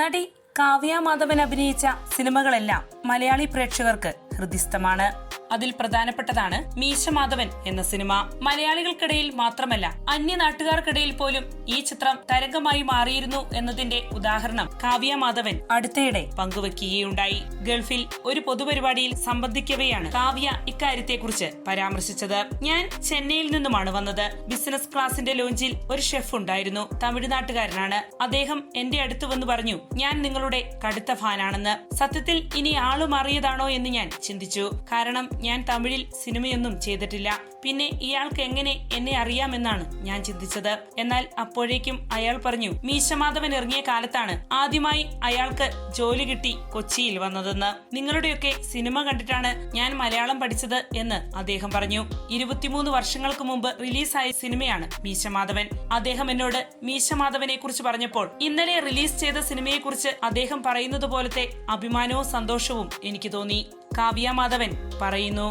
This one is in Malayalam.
നടി കാവ്യ മാധവൻ അഭിനയിച്ച സിനിമകളെല്ലാം മലയാളി പ്രേക്ഷകർക്ക് ഹൃദിസ്ഥമാണ് അതിൽ പ്രധാനപ്പെട്ടതാണ് മീശ മാധവൻ എന്ന സിനിമ. മലയാളികൾക്കിടയിൽ മാത്രമല്ല അന്യ നാട്ടുകാർക്കിടയിൽ പോലും ഈ ചിത്രം തരംഗമായി മാറിയിരുന്നു എന്നതിന്റെ ഉദാഹരണം കാവ്യ മാധവൻ അടുത്തയിടെ പങ്കുവെക്കുകയുണ്ടായി. ഗൾഫിൽ ഒരു പൊതുപരിപാടിയിൽ സംബന്ധിക്കവെയാണ് കാവ്യ ഇക്കാര്യത്തെക്കുറിച്ച് പരാമർശിച്ചത്. ഞാൻ ചെന്നൈയിൽ നിന്നുമാണ് വന്നത്. ബിസിനസ് ക്ലാസിന്റെ ലോഞ്ചിൽ ഒരു ഷെഫ് ഉണ്ടായിരുന്നു. തമിഴ്നാട്ടുകാരനാണ്. അദ്ദേഹം എന്റെ അടുത്ത് വന്ന് പറഞ്ഞു ഞാൻ നിങ്ങളുടെ കടുത്ത ഫാനാണെന്ന്. സത്യത്തിൽ ഇനി ആളും അറിയതാണോ എന്ന് ഞാൻ ചിന്തിച്ചു. കാരണം ഞാൻ തമിഴിൽ സിനിമയൊന്നും ചെയ്തിട്ടില്ല. പിന്നെ ഇയാൾക്ക് എങ്ങനെ എന്നെ അറിയാമെന്നാണ് ഞാൻ ചിന്തിച്ചത്. എന്നാൽ അപ്പോഴേക്കും അയാൾ പറഞ്ഞു മീശമാധവൻ ഇറങ്ങിയ കാലത്താണ് ആദ്യമായി അയാൾക്ക് ജോലി കിട്ടി കൊച്ചിയിൽ വന്നതെന്ന്. നിങ്ങളുടെയൊക്കെ സിനിമ കണ്ടിട്ടാണ് ഞാൻ മലയാളം പഠിച്ചത് എന്ന് അദ്ദേഹം പറഞ്ഞു. ഇരുപത്തിമൂന്ന് വർഷങ്ങൾക്ക് മുമ്പ് റിലീസായ സിനിമയാണ് മീശമാധവൻ. അദ്ദേഹം എന്നോട് മീശമാധവനെ കുറിച്ച് പറഞ്ഞപ്പോൾ ഇന്നലെ റിലീസ് ചെയ്ത സിനിമയെക്കുറിച്ച് അദ്ദേഹം പറയുന്നത് പോലത്തെ അഭിമാനവും സന്തോഷവും എനിക്ക് തോന്നി. കാവ്യ മാധവൻ പറയുന്നു